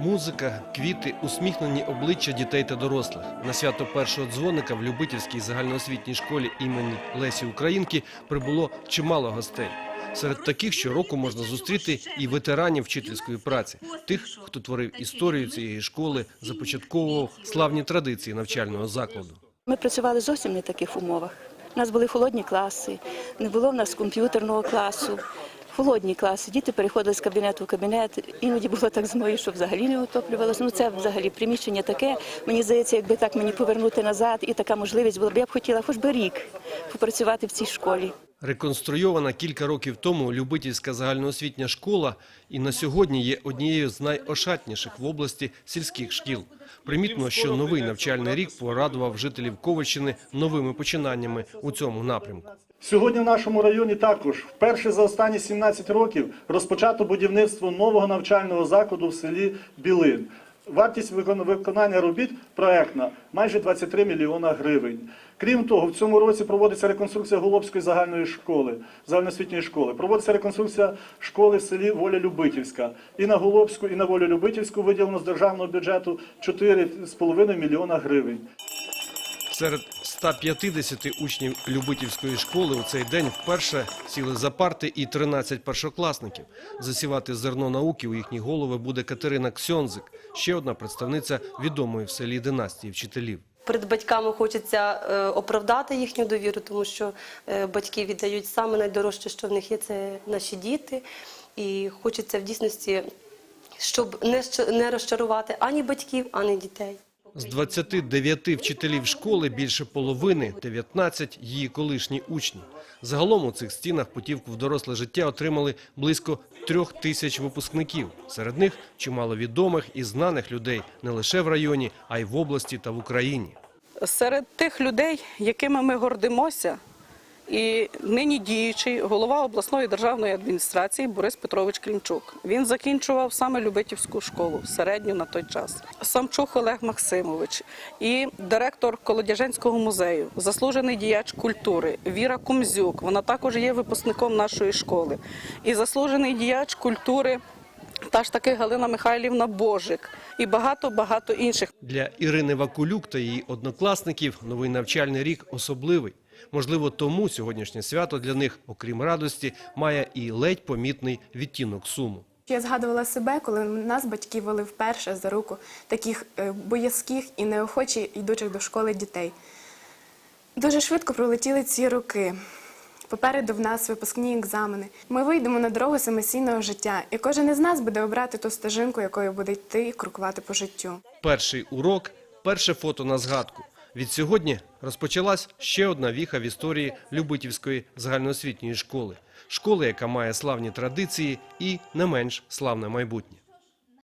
Музика, квіти, усміхнені обличчя дітей та дорослих. На свято першого дзвоника в Любительській загальноосвітній школі імені Лесі Українки прибуло чимало гостей. Серед таких щороку можна зустріти і ветеранів вчительської праці, тих, хто творив історію цієї школи, започатковував славні традиції навчального закладу. Ми працювали зовсім не таких умовах. У нас були холодні класи, не було в нас комп'ютерного класу. Холодні класи, діти переходили з кабінету в кабінет. Іноді було так змою, що взагалі не утоплювалося. Ну це взагалі приміщення таке. Мені здається, якби так мені повернути назад, і така можливість була б, я б хотіла хоч би рік попрацювати в цій школі. Реконструйована кілька років тому Любительська загальноосвітня школа і на сьогодні є однією з найошатніших в області сільських шкіл. Примітно, що новий навчальний рік порадував жителів Ковальщини новими починаннями у цьому напрямку. Сьогодні в нашому районі також вперше за останні 17 років розпочато будівництво нового навчального закладу в селі Білин. Вартість викон- виконання робіт проектна майже 23 мільйона гривень. Крім того, в цьому році проводиться реконструкція Голобської загальної школи, загальноосвітньої школи. Проводиться реконструкція школи в селі Воля Любительська. І на Голобську, і на Волю Любительську виділено з державного бюджету 4,5 мільйона гривень. Серед 150 учнів Любительської школи у цей день вперше сіли за парти і 13 першокласників. Засівати зерно науки у їхні голови буде Катерина Ксьонзик, ще одна представниця відомої в селі династії вчителів. Перед батьками хочеться е, оправдати їхню довіру, тому що е, батьки віддають саме найдорожче, що в них є, це наші діти. І хочеться в дійсності, щоб не розчарувати ані батьків, ані дітей. З 29 вчителів школи більше половини – 19 її колишні учні. Загалом у цих стінах путівку в доросле життя отримали близько трьох тисяч випускників. Серед них чимало відомих і знаних людей не лише в районі, а й в області та в Україні. Серед тих людей, якими ми гордимося, і нині діючий голова обласної державної адміністрації Борис Петрович Клінчук. Він закінчував саме Любитівську школу, середню на той час. Самчух Олег Максимович і директор Колодяженського музею, заслужений діяч культури Віра Кумзюк. Вона також є випускником нашої школи. І заслужений діяч культури. Та ж таки Галина Михайлівна Божик і багато-багато інших. Для Ірини Вакулюк та її однокласників новий навчальний рік особливий. Можливо, тому сьогоднішнє свято для них, окрім радості, має і ледь помітний відтінок суму. Я згадувала себе, коли нас батьки вели вперше за руку таких е, боязких і неохочі йдучих до школи дітей. Дуже швидко пролетіли ці роки. Попереду в нас випускні екзамени. Ми вийдемо на дорогу самостійного життя, і кожен із нас буде обрати ту стежинку, якою буде йти і крокувати по життю. Перший урок, перше фото на згадку. Від сьогодні розпочалась ще одна віха в історії Любитівської загальноосвітньої школи. Школи, яка має славні традиції і не менш славне майбутнє.